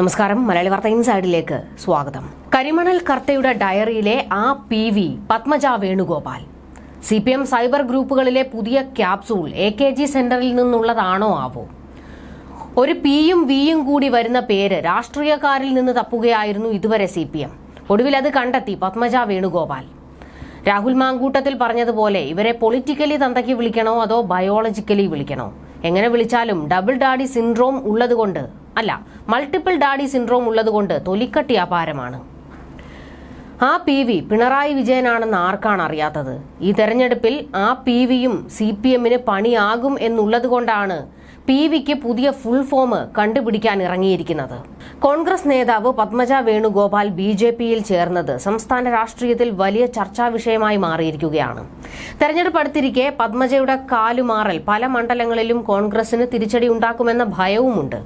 നമസ്കാരം. മലയാളി വാർത്ത ഇൻസൈഡിലേക്ക് സ്വാഗതം. കരിമണൽ കർത്തയുടെ ഡയറിയിലെ ആ P V Padmaja Venugopal. C P M cyber ഗ്രൂപ്പുകളിലെ പുതിയ ക്യാപ്സൂൾ എ കെ ജി സെന്ററിൽ നിന്നുള്ളതാണോ ആവോ? ഒരു പിയും വിയും കൂടി വരുന്ന പേര് രാഷ്ട്രീയക്കാരിൽ നിന്ന് തപ്പുകയായിരുന്നു ഇതുവരെ സി പി എം ഒടുവിൽ അത് കണ്ടെത്തി പത്മജ വേണുഗോപാൽ. രാഹുൽ മാങ്കൂട്ടത്തിൽ പറഞ്ഞതുപോലെ ഇവരെ പൊളിറ്റിക്കലി തന്തയ്ക്ക് വിളിക്കണോ അതോ ബയോളജിക്കലി വിളിക്കണോ? എങ്ങനെ വിളിച്ചാലും ഡബിൾ ഡാഡി സിൻഡ്രോം ഉള്ളതുകൊണ്ട് അല്ല മൾട്ടിപ്പിൾ ഡാഡി സിൻഡ്രോം ഉള്ളതുകൊണ്ട് തൊലിക്കട്ടി അപാരമാണ്. ആ പി വി പിണറായി വിജയനാണെന്ന് ആർക്കാണ് അറിയാത്തത്? ഈ തെരഞ്ഞെടുപ്പിൽ ആ പി വിയും സി പി എമ്മിന് പണിയാകും എന്നുള്ളത് കൊണ്ടാണ് പി വിക്ക് പുതിയ ഫുൾ ഫോം കണ്ടുപിടിക്കാൻ ഇറങ്ങിയിരിക്കുന്നത്. കോൺഗ്രസ് നേതാവ് പത്മജ വേണുഗോപാൽ ബി ജെ പിയിൽ ചേർന്നത് സംസ്ഥാന രാഷ്ട്രീയത്തിൽ വലിയ ചർച്ചാ വിഷയമായി മാറിയിരിക്കുകയാണ്. തെരഞ്ഞെടുപ്പ് അടുത്തിരിക്കെ പത്മജയുടെ കാലുമാറൽ പല മണ്ഡലങ്ങളിലും കോൺഗ്രസിന് തിരിച്ചടി ഉണ്ടാക്കുമെന്ന ഭയവുമുണ്ട്.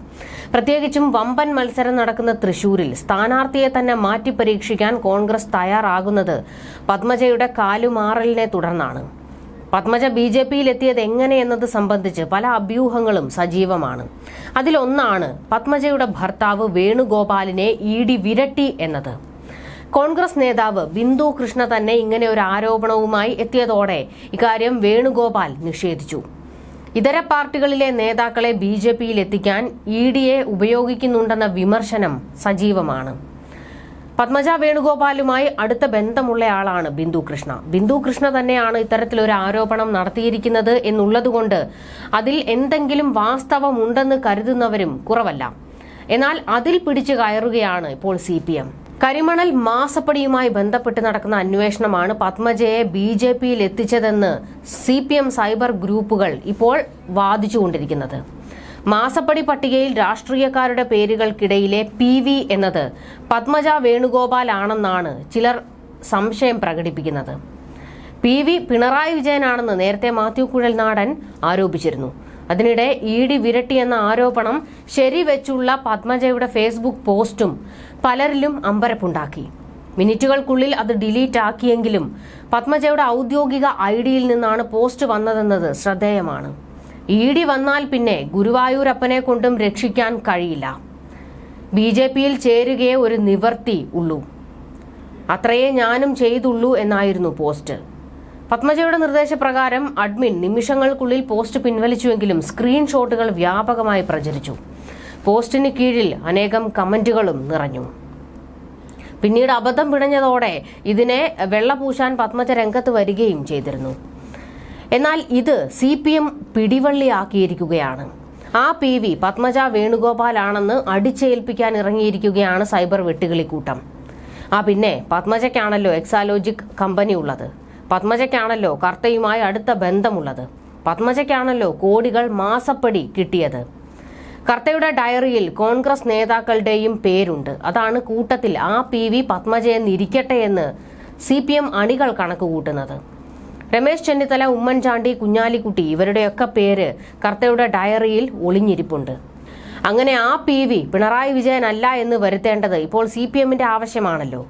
പ്രത്യേകിച്ചും വമ്പൻ മത്സരം നടക്കുന്ന തൃശൂരിൽ സ്ഥാനാർത്ഥിയെ തന്നെ മാറ്റി പരീക്ഷിക്കാൻ കോൺഗ്രസ് തയ്യാറാകുന്നത് പത്മജയുടെ കാലുമാറലിനെ തുടർന്നാണ്. പത്മജ ബി ജെ പിയിൽ എത്തിയത് എങ്ങനെയെന്നത് സംബന്ധിച്ച് പല അഭ്യൂഹങ്ങളും സജീവമാണ്. അതിലൊന്നാണ് പത്മജയുടെ ഭർത്താവ് വേണുഗോപാലിനെ ഇ ഡി വിരട്ടി എന്നത്. കോൺഗ്രസ് നേതാവ് ബിന്ദു കൃഷ്ണ തന്നെ ഇങ്ങനെ ഒരു ആരോപണവുമായി എത്തിയതോടെ ഇക്കാര്യം വേണുഗോപാൽ നിഷേധിച്ചു. ഇതര പാർട്ടികളിലെ നേതാക്കളെ ബി ജെ പിയിൽ എത്തിക്കാൻ ഇ ഡിയെ ഉപയോഗിക്കുന്നുണ്ടെന്ന വിമർശനം സജീവമാണ്. പത്മജ വേണുഗോപാലുമായി അടുത്ത ബന്ധമുള്ളയാളാണ് ബിന്ദു കൃഷ്ണ. ബിന്ദു കൃഷ്ണ തന്നെയാണ് ഇത്തരത്തിലൊരു ആരോപണം നടത്തിയിരിക്കുന്നത് എന്നുള്ളതുകൊണ്ട് അതിൽ എന്തെങ്കിലും വാസ്തവമുണ്ടെന്ന് കരുതുന്നവരും കുറവല്ല. എന്നാൽ അതിൽ പിടിച്ചു കയറുകയാണ് ഇപ്പോൾ സി പി എം. കരിമണൽ മാസപ്പടിയുമായി ബന്ധപ്പെട്ട് നടക്കുന്ന അന്വേഷണമാണ് പത്മജയെ ബി ജെ പിയിൽ എത്തിച്ചതെന്ന് സി പി എം സൈബർ ഗ്രൂപ്പുകൾ ഇപ്പോൾ വാദിച്ചുകൊണ്ടിരിക്കുന്നത്. മാസപ്പടി പട്ടികയിൽ രാഷ്ട്രീയക്കാരുടെ പേരുകൾക്കിടയിലെ പി വി എന്നത് പത്മജ വേണുഗോപാൽ ആണെന്നാണ് ചിലർ സംശയം പ്രകടിപ്പിക്കുന്നത്. പി വി പിണറായി വിജയനാണെന്ന് നേരത്തെ മാത്യു കുഴൽനാടൻ ആരോപിച്ചിരുന്നു. അതിനിടെ ഇ ഡി വിരട്ടി എന്ന ആരോപണം ശരിവെച്ചുള്ള പത്മജയുടെ ഫേസ്ബുക്ക് പോസ്റ്റും പലരിലും അമ്പരപ്പുണ്ടാക്കി. മിനിറ്റുകൾക്കുള്ളിൽ അത് ഡിലീറ്റ് ആക്കിയെങ്കിലും പത്മജയുടെ ഔദ്യോഗിക ഐ ഡിയിൽ നിന്നാണ് പോസ്റ്റ് വന്നതെന്നത് ശ്രദ്ധേയമാണ്. ഇ വന്നാൽ പിന്നെ ഗുരുവായൂരപ്പനെ കൊണ്ടും രക്ഷിക്കാൻ കഴിയില്ല. ബി ജെ പിയിൽ ചേരുകയെ ഒരു നിവർത്തി ഉള്ളൂ. അത്രയേ ഞാനും ചെയ്തുള്ളൂ എന്നായിരുന്നു പോസ്റ്റ്. പത്മജയുടെ നിർദ്ദേശപ്രകാരം അഡ്മിൻ നിമിഷങ്ങൾക്കുള്ളിൽ പോസ്റ്റ് പിൻവലിച്ചുവെങ്കിലും സ്ക്രീൻഷോട്ടുകൾ വ്യാപകമായി പ്രചരിച്ചു. പോസ്റ്റിന് കീഴിൽ അനേകം കമന്റുകളും നിറഞ്ഞു. പിന്നീട് അബദ്ധം പിണഞ്ഞതോടെ ഇതിനെ വെള്ളപൂശാൻ പത്മജ രംഗത്ത് വരികയും ചെയ്തിരുന്നു. എന്നാൽ ഇത് സി പി എം പിടിവള്ളിയാക്കിയിരിക്കുകയാണ്. ആ പി വി പത്മജ വേണുഗോപാലാണെന്ന് അടിച്ചേൽപ്പിക്കാൻ ഇറങ്ങിയിരിക്കുകയാണ് സൈബർ വെട്ടുകിളിക്കൂട്ടം ആ പിന്നെ പത്മജയ്ക്കാണല്ലോ എക്സാലോജിക് കമ്പനി ഉള്ളത്. പത്മജയ്ക്കാണല്ലോ കർത്തയുമായി അടുത്ത ബന്ധമുള്ളത്. പത്മജയ്ക്കാണല്ലോ കോടികൾ മാസപ്പടി കിട്ടിയത്. കർത്തയുടെ ഡയറിയിൽ കോൺഗ്രസ് നേതാക്കളുടെയും പേരുണ്ട്. അതാണ് കൂട്ടത്തിൽ ആ പി വി പത്മജയെന്നിരിക്കട്ടെ എന്ന് സി പി എം അണികൾ കണക്കുകൂട്ടുന്നത്. രമേശ് ചെന്നിത്തല ഉമ്മൻചാണ്ടി കുഞ്ഞാലിക്കുട്ടി ഇവരുടെയൊക്കെ പേര് കർത്തയുടെ ഡയറിയിൽ ഒളിഞ്ഞിരിപ്പുണ്ട്. അങ്ങനെ ആ പി വി പിണറായി വിജയൻ അല്ല എന്ന് വരുത്തേണ്ടത് ഇപ്പോൾ സി പി എമ്മിന്റെ ആവശ്യമാണല്ലോ.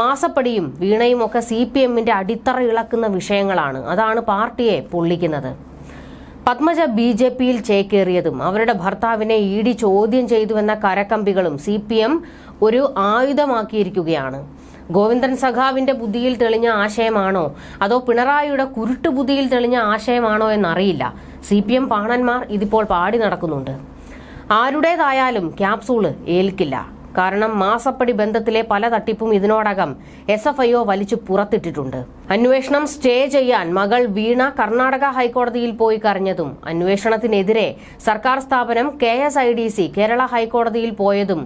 മാസപ്പടിയും വീണയും ഒക്കെ സി പി എമ്മിന്റെ അടിത്തറ ഇളക്കുന്ന വിഷയങ്ങളാണ്. അതാണ് പാർട്ടിയെ പൊള്ളിക്കുന്നത്. പത്മജ ബി ജെ പിയിൽ ചേക്കേറിയതും അവരുടെ ഭർത്താവിനെ ഇ ഡി ചോദ്യം ചെയ്തുവെന്ന കരക്കമ്പികളും സി പി എം ഒരു ആയുധമാക്കിയിരിക്കുകയാണ്. ഗോവിന്ദൻ സഖാവിന്റെ ബുദ്ധിയിൽ തെളിഞ്ഞ ആശയമാണോ? അതോ പിണറായിയുടെ കുരുട്ടു ബുദ്ധിയിൽ തെളിഞ്ഞ ആശയമാണോ എന്നറിയില്ല. സി പി എം പാണന്മാർ ഇതിപ്പോൾ പാടി നടക്കുന്നുണ്ട്. ആരുടേതായാലും ക്യാപ്സൂൾ ഏൽക്കില്ല. കാരണം മാസപ്പടി ബന്ധത്തിലെ പല തട്ടിപ്പും ഇതിനോടകം എസ് എഫ് ഐ ഒ വലിച്ചു പുറത്തിട്ടിട്ടുണ്ട്. അന്വേഷണം സ്റ്റേ ചെയ്യാൻ മകൾ വീണ കർണാടക ഹൈക്കോടതിയിൽ പോയി കരഞ്ഞതും അന്വേഷണത്തിനെതിരെ സർക്കാർ സ്ഥാപനം K S I D C Kerala ഹൈക്കോടതിയിൽ പോയതും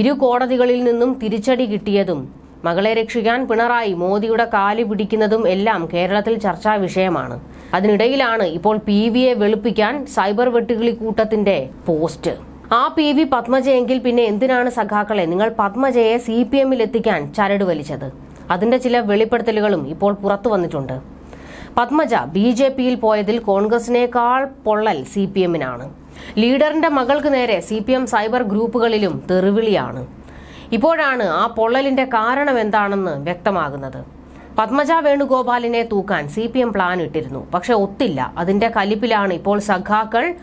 ഇരു കോടതികളിൽ നിന്നും തിരിച്ചടി കിട്ടിയതും മകളെ രക്ഷിക്കാൻ പിണറായി മോദിയുടെ കാലി പിടിക്കുന്നതും എല്ലാം കേരളത്തിൽ ചർച്ചാ വിഷയമാണ്. അതിനിടയിലാണ് ഇപ്പോൾ പി വിയെ വെളുപ്പിക്കാൻ സൈബർ വെട്ടുകിളി കൂട്ടത്തിന്റെ പോസ്റ്റ്. ആ പി വി പത്മജയെങ്കിൽ പിന്നെ എന്തിനാണ് സഖാക്കളെ നിങ്ങൾ പത്മജയെ സി പി എമ്മിൽ എത്തിക്കാൻ ചരട് വലിച്ചത്? അതിന്റെ ചില വെളിപ്പെടുത്തലുകളും ഇപ്പോൾ പുറത്തു വന്നിട്ടുണ്ട്. പത്മജ ബി ജെ പിയിൽ പോയതിൽ കോൺഗ്രസിനേക്കാൾ പൊള്ളൽ സി പി എമ്മിനാണ്. ലീഡറിന്റെ മകൾക്ക് നേരെ സി പി എം സൈബർ ഗ്രൂപ്പുകളിലും തെറിവിളിയാണ്. ഇപ്പോഴാണ് ആ പൊള്ളലിന്റെ കാരണം എന്താണെന്ന് വ്യക്തമാകുന്നത്. പത്മജ വേണുഗോപാലിനെ തൂക്കാൻ സി പി എം പ്ലാൻ ഇട്ടിരുന്നു. പക്ഷെ ഒത്തില്ല. അതിന്റെ കലിപ്പിലാണ് ഇപ്പോൾ സഖാക്കൾ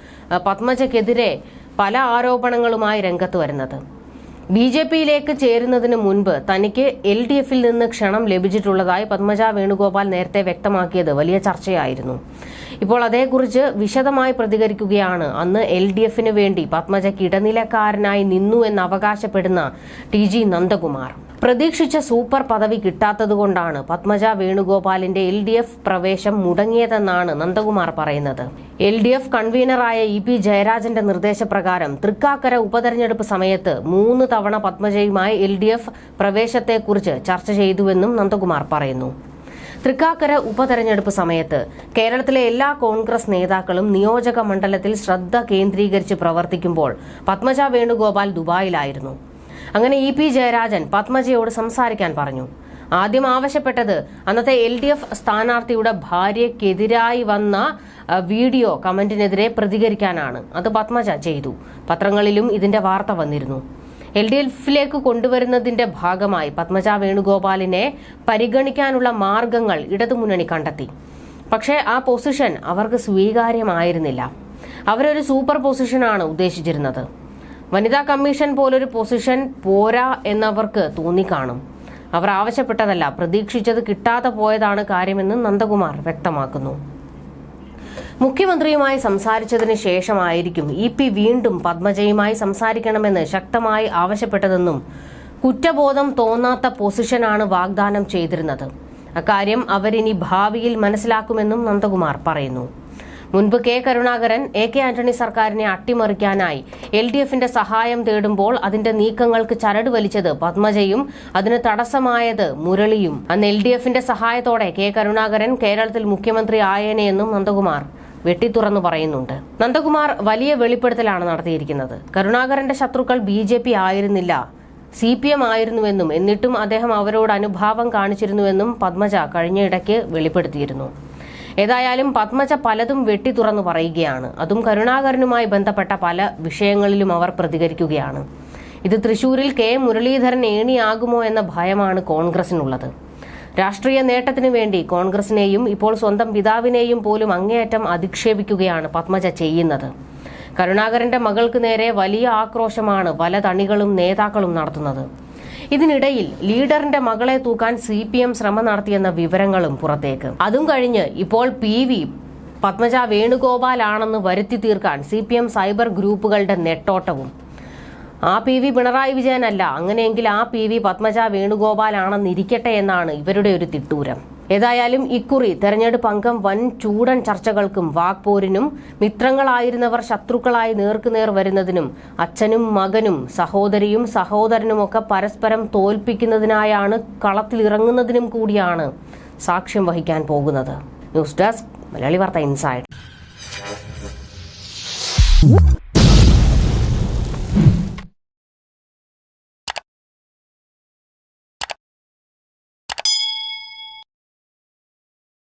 പത്മജക്കെതിരെ പല ആരോപണങ്ങളുമായി രംഗത്ത് വരുന്നത്. ബി ജെ പിയിലേക്ക് ചേരുന്നതിന് മുൻപ് തനിക്ക് എൽ ഡി എഫിൽ നിന്ന് ക്ഷണം ലഭിച്ചിട്ടുള്ളതായി പത്മജ വേണുഗോപാൽ നേരത്തെ വ്യക്തമാക്കിയത് വലിയ ചർച്ചയായിരുന്നു. ഇപ്പോൾ അതേക്കുറിച്ച് വിശദമായി പ്രതികരിക്കുകയാണ്. അന്ന് എൽ ഡി എഫിന് വേണ്ടി പത്മജയ്ക്ക് ഇടനിലക്കാരനായി നിന്നു എന്ന് അവകാശപ്പെടുന്ന ടി ജി നന്ദകുമാർ. പ്രതീക്ഷിച്ച സൂപ്പർ പദവി കിട്ടാത്തതുകൊണ്ടാണ് പത്മജ വേണുഗോപാലിന്റെ എൽ ഡി എഫ് പ്രവേശം മുടങ്ങിയതെന്നാണ് നന്ദകുമാർ പറയുന്നത്. എൽ ഡി എഫ് കൺവീനറായ ഇ പി ജയരാജന്റെ നിർദ്ദേശപ്രകാരം തൃക്കാക്കര ഉപതെരഞ്ഞെടുപ്പ് സമയത്ത് മൂന്ന് തവണ പത്മജയുമായി എൽ ഡി എഫ് പ്രവേശത്തെക്കുറിച്ച് ചർച്ച ചെയ്തുവെന്നും നന്ദകുമാർ പറയുന്നു. തൃക്കാക്കര ഉപതെരഞ്ഞെടുപ്പ് സമയത്ത് കേരളത്തിലെ എല്ലാ കോൺഗ്രസ് നേതാക്കളും നിയോജക മണ്ഡലത്തിൽ ശ്രദ്ധ കേന്ദ്രീകരിച്ച് പ്രവർത്തിക്കുമ്പോൾ പത്മജ വേണുഗോപാൽ ദുബായിലായിരുന്നു. അങ്ങനെ ഇ പി ജയരാജൻ പത്മജയോട് സംസാരിക്കാൻ പറഞ്ഞു. ആദ്യം ആവശ്യപ്പെട്ടത് അന്നത്തെ എൽ ഡി എഫ് സ്ഥാനാർത്ഥിയുടെ ഭാര്യയ്ക്കെതിരായി വന്ന വീഡിയോ കമന്റിനെതിരെ പ്രതികരിക്കാനാണ്. അത് പത്മജ ചെയ്തു. പത്രങ്ങളിലും ഇതിന്റെ വാർത്ത വന്നിരുന്നു. എൽ ഡി എഫിലേക്ക് കൊണ്ടുവരുന്നതിന്റെ ഭാഗമായി പത്മജ വേണുഗോപാലിനെ പരിഗണിക്കാനുള്ള മാർഗങ്ങൾ ഇടതുമുന്നണി കണ്ടെത്തി. പക്ഷേ ആ പൊസിഷൻ അവർക്ക് സ്വീകാര്യമായിരുന്നില്ല. അവരൊരു സൂപ്പർ പൊസിഷനാണ് ഉദ്ദേശിച്ചിരുന്നത്. വനിതാ കമ്മീഷൻ പോലൊരു പൊസിഷൻ പോരാ എന്നവർക്ക് തോന്നിക്കാണും. അവർ ആവശ്യപ്പെട്ടതല്ല പ്രതീക്ഷിച്ചത് കിട്ടാതെ പോയതാണ് കാര്യമെന്ന് നന്ദകുമാർ വ്യക്തമാക്കുന്നു. മുഖ്യമന്ത്രിയുമായി സംസാരിച്ചതിന് ശേഷമായിരിക്കും ഇ പി വീണ്ടും പത്മജയുമായി സംസാരിക്കണമെന്ന് ശക്തമായി ആവശ്യപ്പെട്ടതെന്നും കുറ്റബോധം തോന്നാത്ത പൊസിഷനാണ് വാഗ്ദാനം ചെയ്തിരുന്നത്. അക്കാര്യം അവരിനി ഭാവിയിൽ മനസ്സിലാക്കുമെന്നും നന്ദകുമാർ പറയുന്നു. മുൻപ് K Karunakaran A K Antony സർക്കാരിനെ അട്ടിമറിക്കാനായി. എൽ ഡി എഫിന്റെ സഹായം തേടുമ്പോൾ അതിന്റെ നീക്കങ്ങൾക്ക് ചരട് വലിച്ചത് പത്മജയും അതിന് തടസ്സമായത് മുരളിയും. അന്ന് എൽ ഡി എഫിന്റെ സഹായത്തോടെ കെ കരുണാകരൻ കേരളത്തിൽ മുഖ്യമന്ത്രി ആയേനെയെന്നും നന്ദകുമാർ വെട്ടിത്തുറന്നു പറയുന്നുണ്ട്. നന്ദകുമാർ വലിയ വെളിപ്പെടുത്തലാണ് നടത്തിയിരിക്കുന്നത്. കരുണാകരന്റെ ശത്രുക്കൾ ബി ജെ പി ആയിരുന്നില്ല. സി പി എം ആയിരുന്നുവെന്നും എന്നിട്ടും അദ്ദേഹം അവരോട് അനുഭാവം കാണിച്ചിരുന്നുവെന്നും പത്മജ കഴിഞ്ഞയിടയ്ക്ക് വെളിപ്പെടുത്തിയിരുന്നു. ഏതായാലും പത്മജ പലതും വെട്ടി തുറന്നു പറയുകയാണ്. അതും കരുണാകരനുമായി ബന്ധപ്പെട്ട പല വിഷയങ്ങളിലും അവർ പ്രതികരിക്കുകയാണ്. ഇത് തൃശൂരിൽ കെ മുരളീധരൻ ഏണിയാകുമോ എന്ന ഭയമാണ് കോൺഗ്രസിനുള്ളത്. രാഷ്ട്രീയ നേട്ടത്തിനു വേണ്ടി കോൺഗ്രസിനെയും ഇപ്പോൾ സ്വന്തം പിതാവിനെയും പോലും അങ്ങേയറ്റം അധിക്ഷേപിക്കുകയാണ് പത്മജ ചെയ്യുന്നത്. കരുണാകരന്റെ മകൾക്ക് നേരെ വലിയ ആക്രോശമാണ് പല തണികളും നേതാക്കളും നടത്തുന്നത്. ഇതിനിടയിൽ ലീഡറിന്റെ മകളെ തൂക്കാൻ സി പി എം ശ്രമം നടത്തിയെന്ന വിവരങ്ങളും പുറത്തേക്ക്. അതും കഴിഞ്ഞ് ഇപ്പോൾ പി വി പത്മജ വേണുഗോപാലാണെന്ന് വരുത്തി തീർക്കാൻ സി പി എം സൈബർ ഗ്രൂപ്പുകളുടെ നെട്ടോട്ടവും. ആ പി വി പിണറായി വിജയനല്ല അങ്ങനെയെങ്കിൽ ആ പി വി പത്മജ വേണുഗോപാലാണെന്നിരിക്കട്ടെ എന്നാണ് ഇവരുടെ ഒരു തിട്ടൂരം. ഏതായാലും ഇക്കുറി തെരഞ്ഞെടുപ്പ് അംഗം വൻ ചൂടൻ ചർച്ചകൾക്കും വാക്പോരിനും മിത്രങ്ങളായിരുന്നവർ ശത്രുക്കളായി നേർക്കുനേർ വരുന്നതിനും അച്ഛനും മകനും സഹോദരിയും സഹോദരനുമൊക്കെ പരസ്പരം തോൽപ്പിക്കുന്നതിനായാണ് കളത്തിലിറങ്ങുന്നതിനും കൂടിയാണ് സാക്ഷ്യം വഹിക്കാൻ പോകുന്നത്. ന്യൂസ് ഡെസ്ക് മലയാളി വാർത്ത ഇൻസൈഡ്.